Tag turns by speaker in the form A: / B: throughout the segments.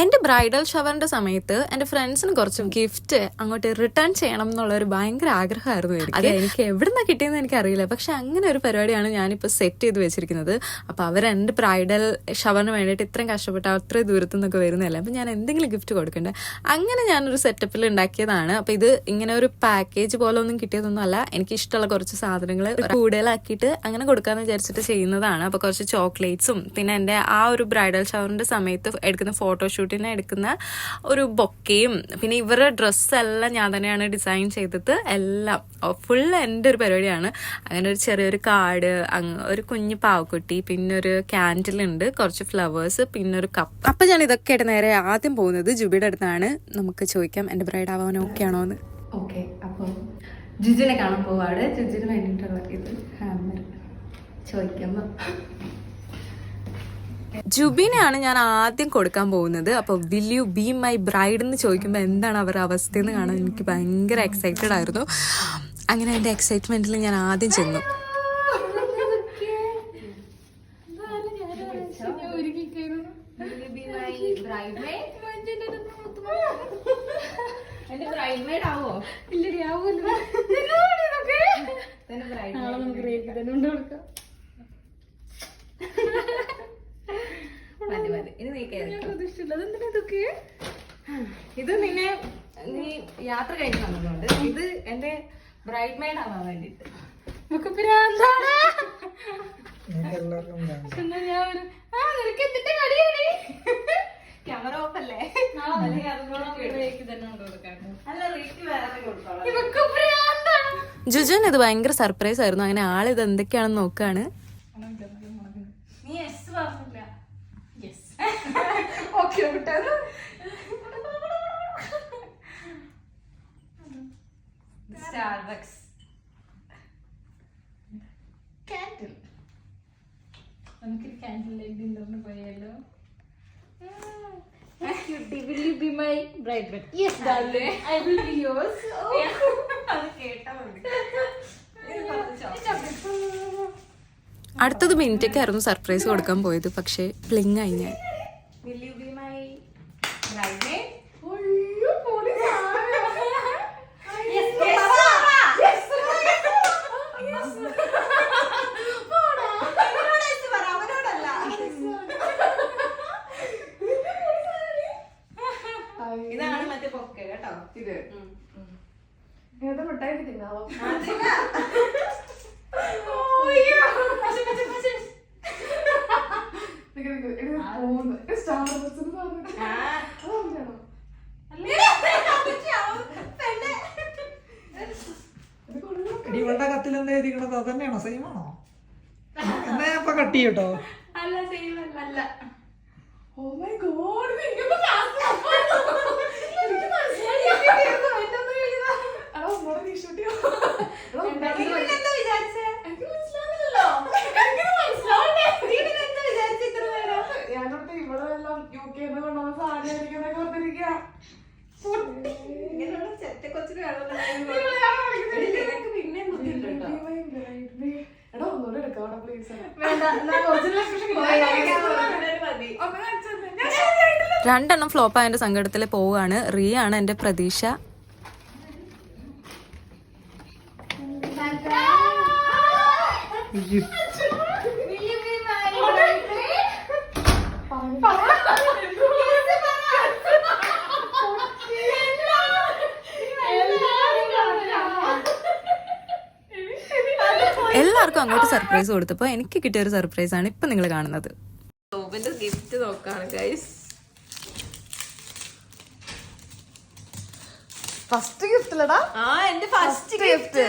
A: എന്റെ ബ്രൈഡൽ ഷവറിന്റെ സമയത്ത് എന്റെ ഫ്രണ്ട്സിന് കുറച്ചും ഗിഫ്റ്റ് അങ്ങോട്ട് റിട്ടേൺ ചെയ്യണം എന്നുള്ള ഒരു ഭയങ്കര ആഗ്രഹമായിരുന്നു എനിക്ക്. അത് എനിക്ക് എവിടുന്ന കിട്ടിയെന്ന് എനിക്കറിയില്ല. പക്ഷെ അങ്ങനെ ഒരു പരിപാടിയാണ് ഞാനിപ്പോൾ സെറ്റ് ചെയ്ത് വെച്ചിരിക്കുന്നത്. അപ്പോൾ അവർ എന്റെ ബ്രൈഡൽ ഷവറിന് വേണ്ടിയിട്ട് ഇത്രയും കഷ്ടപ്പെട്ട് അത്രയും ദൂരത്തു നിന്നൊക്കെ വരുന്നതല്ലേ? അപ്പം ഞാൻ എന്തെങ്കിലും ഗിഫ്റ്റ് കൊടുക്കണ്ടേ? അങ്ങനെ ഞാനൊരു സെറ്റപ്പിൽ ഉണ്ടാക്കിയതാണ്. അപ്പോൾ ഇത് ഇങ്ങനെ ഒരു പാക്കേജ് പോലെ ഒന്നും കിട്ടിയതൊന്നും അല്ല. എനിക്ക് ഇഷ്ടമുള്ള കുറച്ച് സാധനങ്ങൾ കൂടുതലാക്കിയിട്ട് അങ്ങനെ കൊടുക്കാമെന്ന് വിചാരിച്ചിട്ട് ചെയ്യുന്നതാണ്. അപ്പോൾ കുറച്ച് ചോക്ലേറ്റ്സും പിന്നെ എന്റെ ആ ഒരു ബ്രൈഡൽ ഷവറിന്റെ സമയത്ത് എടുക്കുന്ന ഫോട്ടോഷൂട്ടിന് എടുക്കുന്ന ഒരു ബൊക്കയും പിന്നെ ഇവരുടെ ഡ്രസ്സെല്ലാം ഞാൻ തന്നെയാണ് ഡിസൈൻ ചെയ്തത് എല്ലാം ഫുൾ എന്റെ ഒരു പരിപാടിയാണ്. അങ്ങനെ ഒരു ചെറിയൊരു കാർഡ് ഒരു കുഞ്ഞു പാവക്കുട്ടി പിന്നെ ഒരു ക്യാൻഡിൽ ഉണ്ട് കുറച്ച് ഫ്ലവേഴ്സ് പിന്നെ ഒരു കപ്പ്. അപ്പം ഞാൻ ഇതൊക്കെ ആയിട്ട് നേരെ ആദ്യം പോകുന്നത് ജുബിയുടെ അടുത്താണ്. നമുക്ക് ചോദിക്കാം എന്റെ ബ്രൈഡ് ആവാൻ ഓക്കെ ആണോ എന്ന്? ഓക്കെ അപ്പം ജുജിനെ കാണാൻ പോവാട് ജുജിന് വേണ്ടിയിട്ടുള്ള ഇത് ചോദിക്കാം. ജുബിനെയാണ് ഞാൻ ആദ്യം കൊടുക്കാൻ പോകുന്നത്. അപ്പോൾ will you be my bride എന്ന് ചോദിക്കുമ്പോൾ എന്താണ് അവരുടെ അവസ്ഥയെന്ന് കാണാൻ എനിക്ക് ഭയങ്കര എക്സൈറ്റഡ് ആയിരുന്നു. അങ്ങനെ എന്റെ എക്സൈറ്റ്മെന്റിൽ ഞാൻ ആദ്യം ചെന്നു. മതി മതി ഇനി നീ കേറി. ഇത് നിന്നെ നീ യാത്ര കഴിഞ്ഞ് വന്നതുകൊണ്ട് ഇത് എന്റെ ബ്രൈഡ് മെയ്ഡ് ആവാൻ വേണ്ടിട്ട് ക്യാമറ ഓഫ് അല്ലേ ജുജൻ ഇത് ഭയങ്കര സർപ്രൈസ് ആയിരുന്നു. അങ്ങനെ ആളിത് എന്തൊക്കെയാണെന്ന് നോക്കാണ്.
B: Will you be my bride? Yes, darling. I will be yours.
A: അത് കേട്ടാ മതി അടുത്തത് മിനിറ്റൊക്കെ സർപ്രൈസ് കൊടുക്കാൻ പോയത് പക്ഷേ പ്ലിങ് ആയി ഞാൻ
B: Will you be my bridesmaid? കേട്ടോ ഇത്
C: എടി ഇവളുടെ കത്തിൽ എന്താ എഴുതിക്കണത് അത് തന്നെയാണോ സെയിം ആണോ? എന്നാ ഞാൻ ഇപ്പൊ കട്ട് ചെയ്യട്ടോ?
B: അല്ല സെയിം അല്ല
D: ഞാനോട്ട് ഇവിടെ എല്ലാം യു ഒറിജിനൽ കൊണ്ടുവന്ന സാധനം എനിക്കൊക്കെ
A: രണ്ടെണ്ണം ഫ്ലോപ്പ് ആയതിന്റെ സങ്കടത്തിൽ പോവുകയാണ് റിയ ആണ് എന്റെ പ്രതീക്ഷ. എല്ലാവർക്കും അങ്ങോട്ട് സർപ്രൈസ് കൊടുത്തപ്പോ എനിക്ക് കിട്ടിയ ഒരു സർപ്രൈസ് ആണ് ഇപ്പൊ നിങ്ങൾ കാണുന്നത്. ഗിഫ്റ്റ് നോക്കാണ് ഗൈസ്
D: ഫസ്റ്റ് ഗിഫ്റ്റ് അല്ലടാ.
A: ആ എന്റെ ഫസ്റ്റ് ഗിഫ്റ്റ്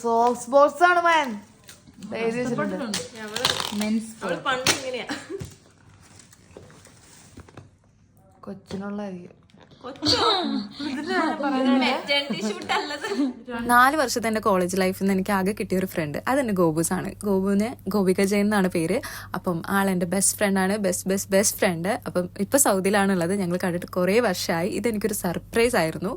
D: സോക്സ് ബോക്സ് ആണ് മാൻ.
A: കൊച്ചിനുള്ള
D: കൊച്ചിനുള്ളതായിരിക്കും
A: നാല് വർഷത്തെ എന്റെ കോളേജ് ലൈഫിൽ നിന്ന് എനിക്ക് ആകെ കിട്ടിയ ഒരു ഫ്രണ്ട് അതെന്റെ ഗോബൂസ് ആണ്. ഗോപുവിന് ഗോപിക ജയൻ എന്നാണ് പേര്. അപ്പം ആൾ എന്റെ ബെസ്റ്റ് ഫ്രണ്ട് ആണ്. ബെസ്റ്റ് ബെസ്റ്റ് ബെസ്റ്റ് ഫ്രണ്ട് അപ്പം ഇപ്പൊ സൗദിയിലാണുള്ളത്. ഞങ്ങൾ കണ്ടിട്ട് കുറേ വർഷമായി ഇതെനിക്കൊരു സർപ്രൈസ് ആയിരുന്നു.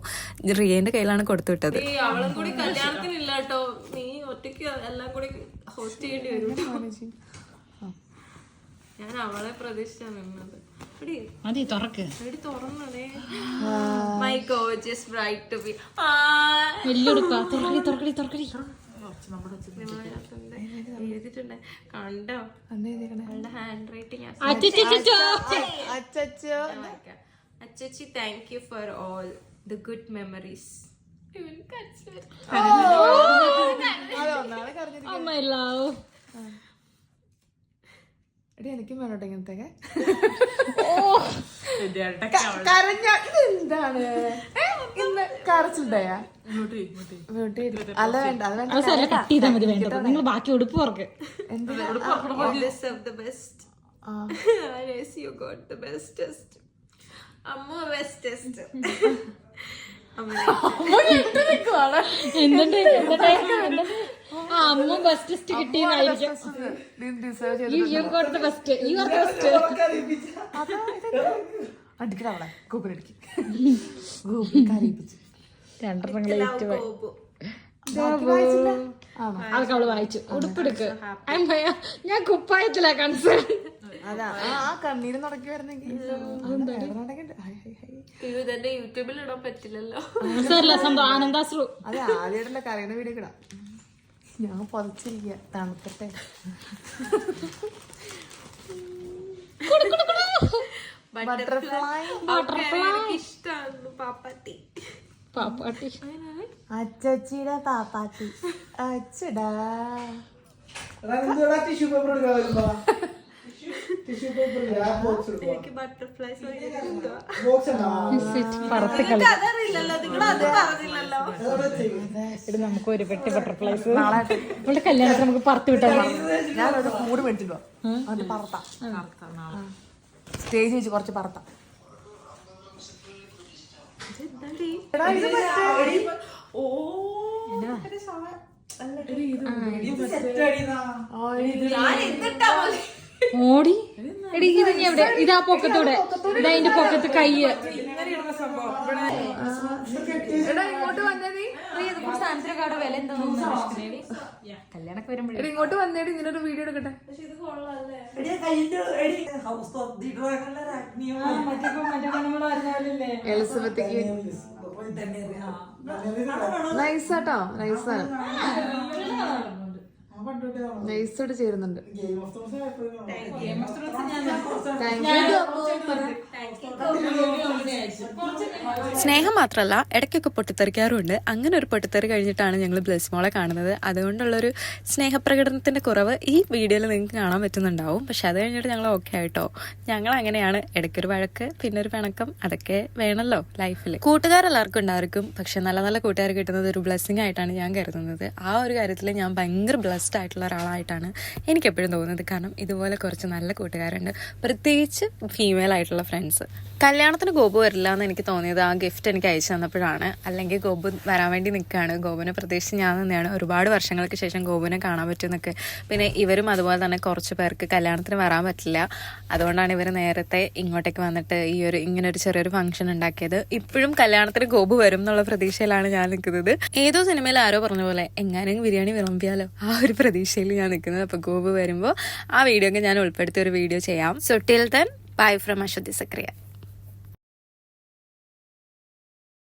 A: റിയന്റെ കയ്യിലാണ് കൊടുത്തു വിട്ടത്.
E: അവളും കൂടി കല്യാണത്തിനില്ല കേട്ടോ നീ ഒറ്റയ്ക്ക് എല്ലാം കൂടി ഹോസ്റ്റ് ചെയ്യേണ്ടി വരും ഞാൻ അവളെ പ്രതീക്ഷിച്ചാണ് നിന്നത്.
B: മതി തുറക്ക്.
E: My gorgeous bride to be
B: വലിയൊടുക്ക തുറക്കടി തുറക്കടി തുറക്കടി.
E: എഴുതിട്ടുണ്ട് കണ്ടോ? അവളുടെ ഹാൻഡ് റൈറ്റിംഗ്
B: അച്ചച്ചോ
D: അച്ചച്ചോ.
E: അച്ചച്ചി. Thank you for all the good memories
B: അമ്മ ലവ്
D: എടി എനിക്കും വേണോട്ടെ ഇങ്ങനത്തെ കരഞ്ഞ ഇതെന്താണ്? ഇന്ന് കരച്ചിട്ടുണ്ടായ അല്ല വേണ്ട അത് വേണ്ട.
B: നിങ്ങൾ ബാക്കി ഉടുപ്പ് തുറക്ക്
E: deserve the best. Yes, you got the bestest. അമ്മ bestest.
B: ആ അമ്മ best കിട്ടിയെന്നായിരിക്കും. You got the best you are best
D: അടിക്കട അവളെ
B: രണ്ടെണ്ണം ലേറ്റ് അവൾ വായിച്ചു. ഉടുപ്പെടുക്ക്. ഞാൻ കുപ്പായത്തിലാ കൺസേൺ
D: അതാ. ആ, കണ്ണീര് നടക്കി വരുന്നെങ്കിൽ
E: ഇതെന്റെ യൂട്യൂബിൽ ഇടാൻ പറ്റില്ലല്ലോ.
B: സാറില്ല സ്വന്തം ആനന്ദാശ്രു.
D: അതെ ആദ്യമായിട്ടല്ല കരയുന്ന വീഡിയോ കിടാം ഞാൻ പൊതച്ചിരിക്കുക ബട്ടർഫ്ലൈ
E: ഇഷ്ടമാണ് പാപ്പാത്തി
B: പാപ്പാട്ടി.
D: അച്ചച്ചിയുടെ പാപ്പാത്തി അച്ചടാ.
C: ടിഷ്യൂ പേപ്പർ എടുക്കാൻ വരുമ്പോ ടിഷ്യൂ പേപ്പർ ബോക്സ് എടുക്കുക
E: എനിക്ക് ബട്ടർഫ്ലൈസ്
B: പറത്ത് കളി ഇത് നമുക്ക് ഒരു പെട്ടി ബട്ടർഫ്ലൈസ് നമ്മുടെ കല്യാണത്തിന് നമുക്ക് പറത്ത് വിട്ടാൽ
D: ഞാനൊരു കൂട് പറത്ത. സ്റ്റേജ് വെച്ച് കുറച്ച് പറത്താം. ഓ ഇത്
B: ഓടി? എടി ഇത് നീ എവിടെ? ഇതാ പൊക്കത്തൂടെ. ഇതാ അതിന്റെ പൊക്കത്ത് കയ്യ്.
D: എടാ, ഇങ്ങോട്ട് വന്നേടി
B: കല്യാണൊക്കെ വരുമ്പോഴേ.
D: എടാ, ഇങ്ങോട്ട് വന്നേടി ഇങ്ങനൊരു വീഡിയോ എടുക്കട്ടെ. എലിസബത്തിക്ക്. നൈസാട്ടോ നൈസാണ് നൈസായിട്ട് ചേരുന്നുണ്ട്.
A: സ്നേഹം മാത്രമല്ല ഇടയ്ക്കൊക്കെ പൊട്ടിത്തെറിക്കാറുണ്ട് അങ്ങനെ ഒരു പൊട്ടിത്തെറി കഴിഞ്ഞിട്ടാണ് ഞങ്ങൾ ബ്ലസ് മോളെ കാണുന്നത്. അതുകൊണ്ടുള്ളൊരു സ്നേഹപ്രകടനത്തിന്റെ കുറവ് ഈ വീഡിയോയിൽ നിങ്ങൾക്ക് കാണാൻ പറ്റുന്നുണ്ടാവും. പക്ഷെ അത് കഴിഞ്ഞിട്ട് ഞങ്ങൾ ഓക്കെ ആയിട്ടോ? ഞങ്ങൾ അങ്ങനെയാണ് ഇടയ്ക്കൊരു വഴക്ക് പിന്നെ ഒരു പിണക്കം അതൊക്കെ വേണമല്ലോ ലൈഫിൽ കൂട്ടുകാരെല്ലാവർക്കും ഉണ്ടായിരിക്കും. പക്ഷെ നല്ല നല്ല കൂട്ടുകാർ കിട്ടുന്നത് ഒരു ബ്ലെസ്സിങ് ആയിട്ടാണ് ഞാൻ കരുതുന്നത്. ആ ഒരു കാര്യത്തിൽ ഞാൻ ഭയങ്കര ബ്ലെസ്ഡ് ആയിട്ടുള്ള ഒരാളായിട്ടാണ് എനിക്കെപ്പോഴും തോന്നുന്നത്. കാരണം ഇതുപോലെ കുറച്ച് നല്ല കൂട്ടുകാരുണ്ട്. പ്രത്യേകിച്ച് ഫീമെയിൽ ആയിട്ടുള്ള ഫ്രണ്ട്സ് കല്യാണത്തിന് ഗോപു വരില്ല എന്ന് എനിക്ക് തോന്നിയത് ആ ഗിഫ്റ്റ് എനിക്ക് അയച്ചു തന്നപ്പോഴാണ്. അല്ലെങ്കിൽ ഗോപു വരാൻ വേണ്ടി നിൽക്കുകയാണ്. ഗോപുവിനെ പ്രതീക്ഷിച്ച് ഞാൻ തന്നെയാണ് ഒരുപാട് വർഷങ്ങൾക്ക് ശേഷം ഗോപുവിനെ കാണാൻ പറ്റുമെന്നൊക്കെ. പിന്നെ ഇവരും അതുപോലെ തന്നെ കുറച്ച് പേർക്ക് കല്യാണത്തിന് വരാൻ പറ്റില്ല. അതുകൊണ്ടാണ് ഇവർ നേരത്തെ ഇങ്ങോട്ടേക്ക് വന്നിട്ട് ഈ ഒരു ഇങ്ങനെ ഒരു ചെറിയൊരു ഫംഗ്ഷൻ ഉണ്ടാക്കിയത്. ഇപ്പോഴും കല്യാണത്തിന് ഗോപു വരും എന്നുള്ള പ്രതീക്ഷയിലാണ് ഞാൻ നിൽക്കുന്നത്. ഏതോ സിനിമയിൽ ആരോ പറഞ്ഞ പോലെ എങ്ങാനും ബിരിയാണി വിളമ്പിയാലോ? ആ ഒരു പ്രതീക്ഷയിൽ ഞാൻ നിൽക്കുന്നത്. അപ്പോൾ ഗോപു വരുമ്പോൾ ആ വീഡിയോ ഒക്കെ ഞാൻ ഉൾപ്പെടുത്തിയ ഒരു വീഡിയോ ചെയ്യാം. So till then bye from Aswathy Zakariya.